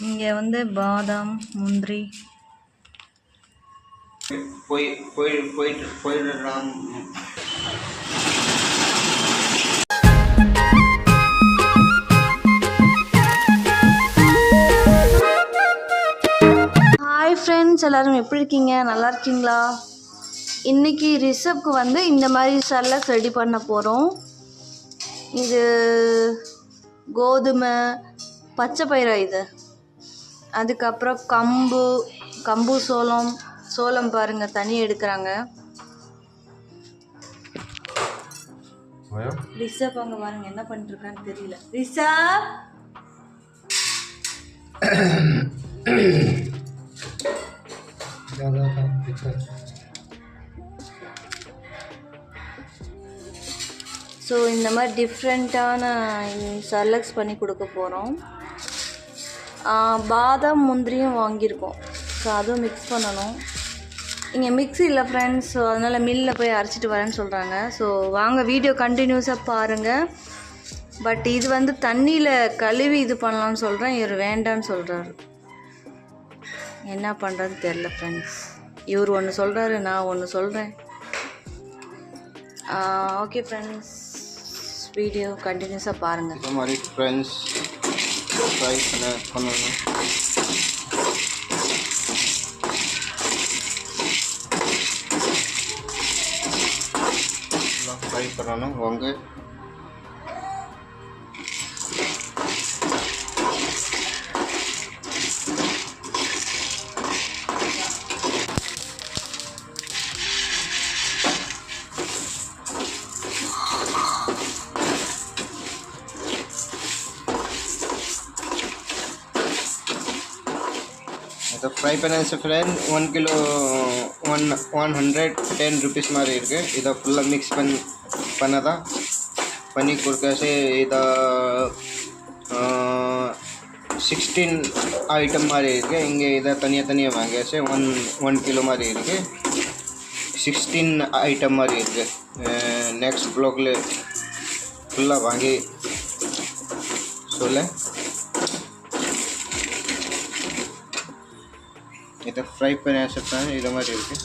இங்கே வந்து பாதாம் முந்திரி. போய் போய் போயிட்டு போயிடுறான் ஹாய் ஃப்ரெண்ட்ஸ் எல்லாரும் எப்படி இருக்கீங்க? நல்லா இருக்கீங்களா? இன்னைக்கு ரிசப்க்கு வந்து இந்த மாதிரி சல்லக்ஸ் ரெடி பண்ண போகிறோம் இது கோதுமை பச்சை பயிரா இது. அதுக்கப்புறம் கம்பு கம்பு சோளம் சோளம் பாருங்கள் தண்ணி எடுக்கிறாங்க. ரிஷப் அங்கே பாருங்க என்ன பண்ணிட்டு இருக்கான்னு தெரியல. ரிஷப்! ஸோ இந்த மாதிரி டிஃப்ரெண்ட்டான சர்லக்ஸ் பண்ணி கொடுக்க போகிறோம் பாதாம் முந்திரியும் வாங்கியிருக்கோம். ஸோ அதுவும் மிக்ஸ் பண்ணணும். இங்கே மிக்ஸி இல்லை ஃப்ரெண்ட்ஸ் ஸோ அதனால் மில்லில் போய் அரைச்சிட்டு வரேன்னு சொல்கிறாங்க ஸோ வாங்க வீடியோ கண்டினியூஸாக பாருங்கள் பட் இது வந்து தண்ணியில் கழுவி இது பண்ணலாம்னு சொல்கிறேன் இவர் வேண்டான்னு சொல்கிறாரு என்ன பண்ணுறதுன்னு தெரில ஃப்ரெண்ட்ஸ் இவர் ஒன்று சொல்கிறாரு நான் ஒன்று சொல்கிறேன் ஓகே ஃப்ரெண்ட்ஸ் வீடியோ கண்டினியூஸாக பாருங்கள் மாதிரி ஃப்ரெண்ட்ஸ் ட்ரை பண்ண பண்ணணும் ட்ரை பண்ணணும் வாங்க இது ஃப்ரை பண்ண friend one kilo one one hundred ten rupees மாதிரி இருக்குது இதை ஃபுல்லாக மிக்ஸ் பண்ணி பண்ணதான் பண்ணி கொடுக்கச்சு இதை சிக்ஸ்டீன் ஐட்டம் மாதிரி இருக்குது இங்கே இதை தனியாக தனியாக வாங்கியாச்சு. ஒன் ஒன் கிலோ மாதிரி இருக்குது சிக்ஸ்டீன் ஐட்டம் மாதிரி இருக்குது நெக்ஸ்ட் ப்ளாக்ல ஃபுல்லாக வாங்கி சொல்ல. இதை ஃப்ரை பண்ணி வச்சுருப்பேன் இது மாதிரி இருக்குது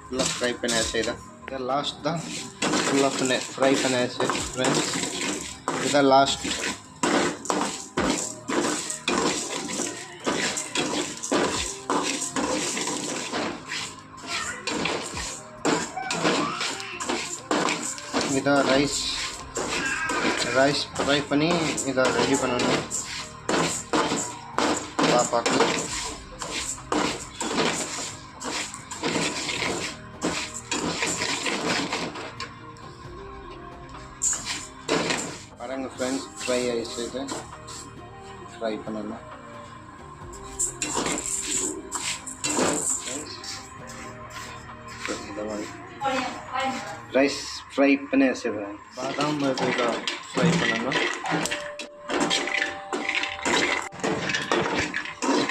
ஃபுல்லாக ஃப்ரை பண்ணி வச்சு இதை இதை லாஸ்ட் தான் ஃபுல்லாக பண்ண ஃப்ரை பண்ணி வச்சு ஃப்ரெண்ட்ஸ் இதான் லாஸ்ட் இதை ரைஸ் ரைஸ் ஃப்ரை பண்ணி இதை ரெடி பண்ணணும் பாப்பாக்கு ஃப்ரெண்ட்ஸ் ஃப்ரை ஐஸ் இது ஃப்ரை பண்ணலாம் ரைஸ் ஃப்ரை பண்ணி வச்சுருவேன் பாதாம் இதில் ஃப்ரை பண்ணணும்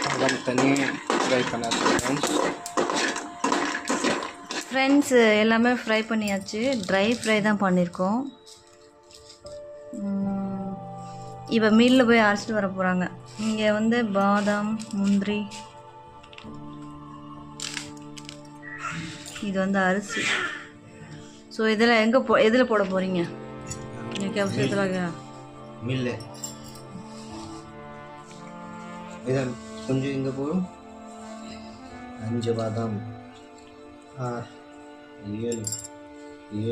பாதாம் தண்ணி ஃப்ரை பண்ண ஃப்ரெண்ட்ஸ் ஃப்ரெண்ட்ஸ் எல்லாமே ஃப்ரை பண்ணியாச்சு. ட்ரை ஃப்ரை தான் பண்ணியிருக்கோம் இப்போ மில்லில் போய் அரைச்சிட்டு வர போகிறாங்க இங்கே வந்து பாதாம் முந்திரி இது வந்து அரிசி. ஸோ இதில் எங்கே போ எதில் போட போகிறீங்க நீங்கள் விஷயத்தில் மில்லு இதை கொஞ்சம் இங்கே போகும் அஞ்சு பாதாம். ஆறு ஏழு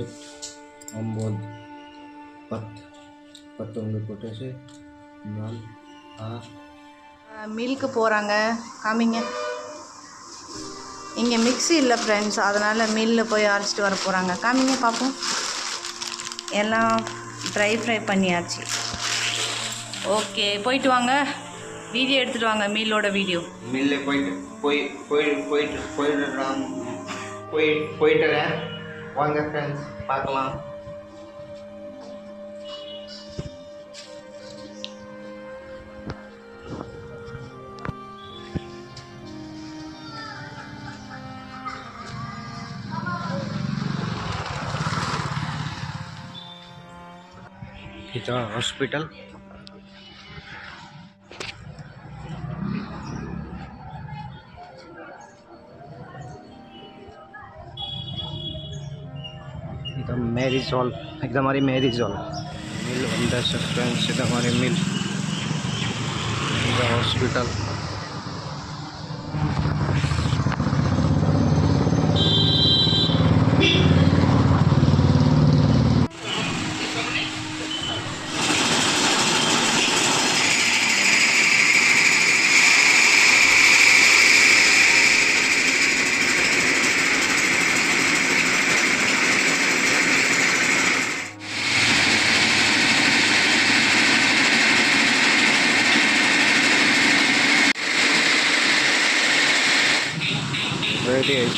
எட்டு ஒம்பது பத்து. ஒன்று போட்டாச்சு நாலு ஆறு மில்க்கு போகிறாங்க காமிங்க இங்கே மிக்ஸி இல்லை ஃப்ரெண்ட்ஸ் அதனால் மில்லில் போய் அரைச்சிட்டு வர போகிறாங்க காமிங்க பார்ப்போம் எல்லாம் ட்ரை ஃப்ரை பண்ணியாச்சு. ஓகே போயிட்டு வாங்க. வீடியோ எடுத்துகிட்டு வாங்க மீலோட வீடியோ மில்லு போயிட்டு போய் போய் போயிட்டு போயிடுறான் போய் போயிட்டுறேன் வாங்க ஃப்ரெண்ட்ஸ் பார்க்கலாம். गुर्जा हॉस्पिटल। एकदम मैरिज हॉल एकदम हमारी मैरिज हॉल मिल अंदर सस्पेंस एकदम हमारी मिल। हॉस्पिटल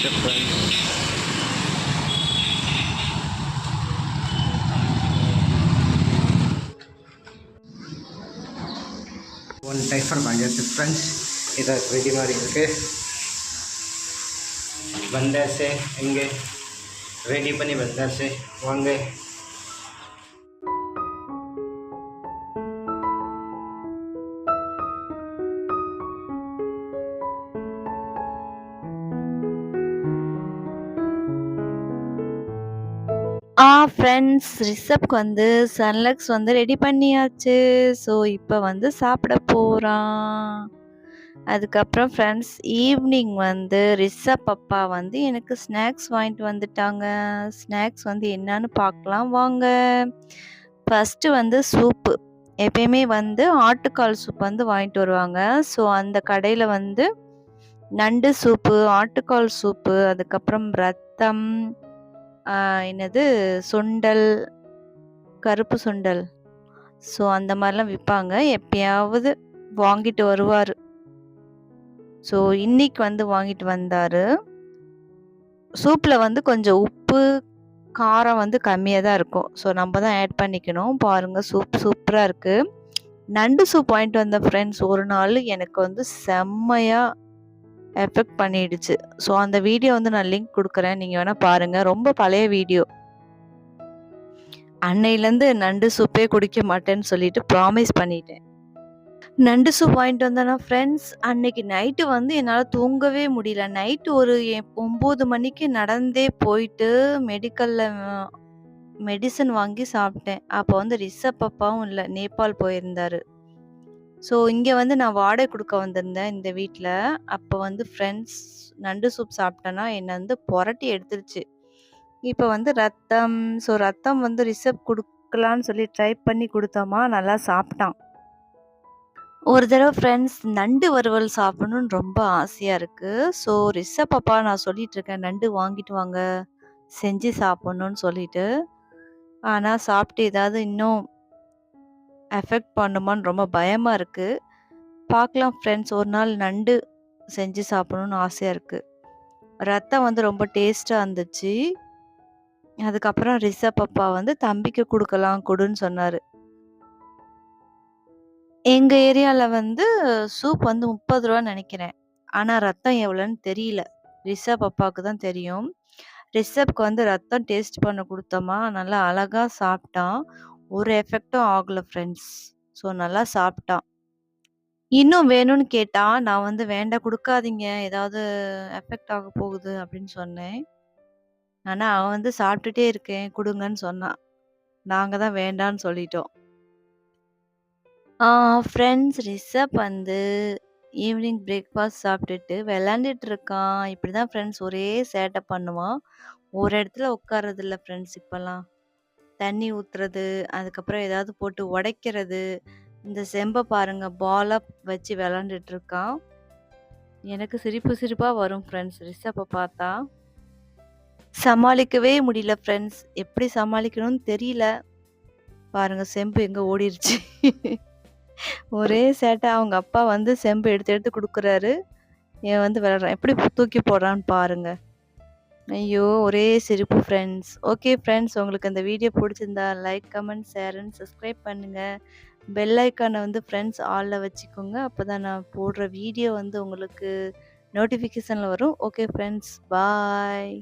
இந்த ஹாஸ்பிட்டல் ரெடி ஆயிடுச்சு ஃப்ரெண்ட்ஸ் ஒன் டைஃபர் வாங்கியாச்சு ஃப்ரெண்ட்ஸ் இதை ரெடி மாதிரி இருக்கு வந்தாச்சு இங்கே ரெடி பண்ணி வந்தாச்சு வாங்க ஆ ஃப்ரெண்ட்ஸ் ரிசப்க்கு வந்து சன்லக்ஸ் வந்து ரெடி பண்ணியாச்சு. ஸோ இப்போ வந்து சாப்பிட போகிறான் அதுக்கப்புறம் ஃப்ரெண்ட்ஸ் ஈவினிங் வந்து ரிசப் அப்பா வந்து எனக்கு ஸ்நாக்ஸ் வாங்கிட்டு வந்துட்டாங்க. ஸ்நாக்ஸ் வந்து என்னன்னு பார்க்கலாம் வாங்க. ஃபஸ்ட்டு வந்து சூப்பு எப்பயுமே வந்து ஆட்டுக்கால் சூப் வந்து வாங்கிட்டு வருவாங்க. ஸோ அந்த கடையில் வந்து நண்டு சூப்பு ஆட்டுக்கால் சூப்பு அதுக்கப்புறம் ரத்தம் என்னது? சுண்டல் கருப்பு சுண்டல். ஸோ அந்த மாதிரிலாம் விற்பாங்க எப்பயாவது வாங்கிட்டு வருவார். ஸோ இன்னைக்கு வந்து வாங்கிட்டு வந்தார். சூப்பில் வந்து கொஞ்சம் உப்பு காரம் வந்து கம்மியாக தான் இருக்கும். ஸோ நம்ம தான் ஆட் பண்ணிக்கணும். பாருங்கள் சூப் சூப்பராக இருக்குது நண்டு சூப் வாங்கிட்டு வந்த ஃப்ரெண்ட்ஸ் ஒரு நாள் எனக்கு வந்து செம்மையாக எஃபெக்ட் பண்ணிடுச்சு. ஸோ அந்த வீடியோ வந்து நான் லிங்க் கொடுக்குறேன். நீங்கள் வேணால் பாருங்கள் ரொம்ப பழைய வீடியோ அன்னையிலேருந்து நண்டு சூப்பே குடிக்க மாட்டேன்னு சொல்லிட்டு ப்ராமிஸ் பண்ணிட்டேன். நண்டு சூப் வாங்கிட்டு வந்தேன்னா ஃப்ரெண்ட்ஸ் அன்னைக்கு நைட்டு வந்து என்னால் தூங்கவே முடியல. நைட்டு ஒரு எ- ஒம்பது மணிக்கு நடந்தே போயிட்டு மெடிக்கலில் மெடிசன் வாங்கி சாப்பிட்டேன். அப்போ வந்து ரிஷப் அப்பாவும் இல்லை நேபாள் போயிருந்தாரு. ஸோ இங்கே வந்து நான் வாடகை கொடுக்க வந்திருந்தேன் இந்த வீட்டில் அப்போ வந்து ஃப்ரெண்ட்ஸ் நண்டு சூப் சாப்பிட்டேன்னா என்னை வந்து புரட்டி எடுத்துருச்சு. இப்போ வந்து ரத்தம் ஸோ ரத்தம் வந்து ரிசப் கொடுக்கலான்னு சொல்லி ட்ரை பண்ணி கொடுத்தோமா நல்லா சாப்பிட்டான். ஒரு தடவை ஃப்ரெண்ட்ஸ் நண்டு வறுவல் சாப்பிடணும்னு ரொம்ப ஆசையாக இருக்குது ஸோ ரிஷப் அப்பா நான் சொல்லிட்டு இருக்கேன் நண்டு வாங்கிட்டு வாங்க செஞ்சு சாப்பிட்ணுன்னு சொல்லிட்டு. ஆனால் சாப்பிட்டு ஏதாவது இன்னும் எஃபெக்ட் பண்ணுமான்னு ரொம்ப பயமாக இருக்குது பார்க்கலாம் ஃப்ரெண்ட்ஸ் ஒரு நாள் நண்டு செஞ்சு சாப்பிடணுன்னு ஆசையாக இருக்குது ரத்தம் வந்து ரொம்ப டேஸ்ட்டாக இருந்துச்சு. அதுக்கப்புறம் ரிஷப் அப்பா வந்து தம்பிக்கு கொடுக்கலாம் கொடுன்னு சொன்னார். எங்கள் ஏரியாவில் வந்து சூப் வந்து முப்பது ரூபான்னு நினைக்கிறேன். ஆனால் ரத்தம் எவ்வளோன்னு தெரியல. ரிஷப் அப்பாவுக்கு தான் தெரியும். ரிஷப்க்கு வந்து ரத்தம் டேஸ்ட் பண்ண கொடுத்தோமா நல்லா அழகாக சாப்பிட்டான். ஒரு எஃபெக்டும் ஆகலை ஃப்ரெண்ட்ஸ் ஸோ நல்லா சாப்பிட்டான் இன்னும் வேணும்னு கேட்டா நான் வந்து வேண்டாம் கொடுக்காதீங்க. ஏதாவது எஃபெக்ட் ஆக போகுது அப்படின்னு சொன்னேன். ஆனால் அவன் வந்து சாப்பிட்டுட்டே இருக்கேன். கொடுங்கன்னு சொன்னான் நாங்கள் தான் வேண்டான்னு சொல்லிட்டோம். ஃப்ரெண்ட்ஸ் ரிஷப் வந்து ஈவினிங் பிரேக்ஃபாஸ்ட் சாப்பிட்டுட்டு விளாண்டுட்டு இருக்கான். இப்படி தான் ஃப்ரெண்ட்ஸ் ஒரே சேட்டை பண்ணுவான். ஒரு இடத்துல உட்கார்றதில்ல ஃப்ரெண்ட்ஸ் இப்போல்லாம். தண்ணி ஊற்றுறது அதுக்கப்புறம் ஏதாவது போட்டு உடைக்கிறது. இந்த செம்பை பாருங்க பாலாக வச்சு விளாண்டுட்டு இருக்கான் எனக்கு சிரிப்பு சிரிப்பாக வரும் ஃப்ரெண்ட்ஸ் ரிஷப்பை பார்த்தா. சமாளிக்கவே முடியல ஃப்ரெண்ட்ஸ் எப்படி சமாளிக்கணும்னு தெரியல. பாருங்க செம்பு எங்கே ஓடிருச்சு. ஒரே சேட்டை அவங்க அப்பா வந்து செம்பு எடுத்து எடுத்து கொடுக்குறாரு. என் வந்து விளாட்றான் எப்படி தூக்கி போடுறான்னு பாருங்கள் ஐயோ ஒரே சிரிப்பு ஃப்ரெண்ட்ஸ் ஓகே ஃப்ரெண்ட்ஸ் உங்களுக்கு இந்த வீடியோ பிடிச்சிருந்தா like comment share and subscribe பண்ணுங்கள் பெல் ஐக்கானை வந்து ஃப்ரெண்ட்ஸ் ஆலில் வச்சுக்கோங்க. அப்போ தான் நான் போடுற வீடியோ வந்து உங்களுக்கு நோட்டிஃபிகேஷனில் வரும். Okay friends bye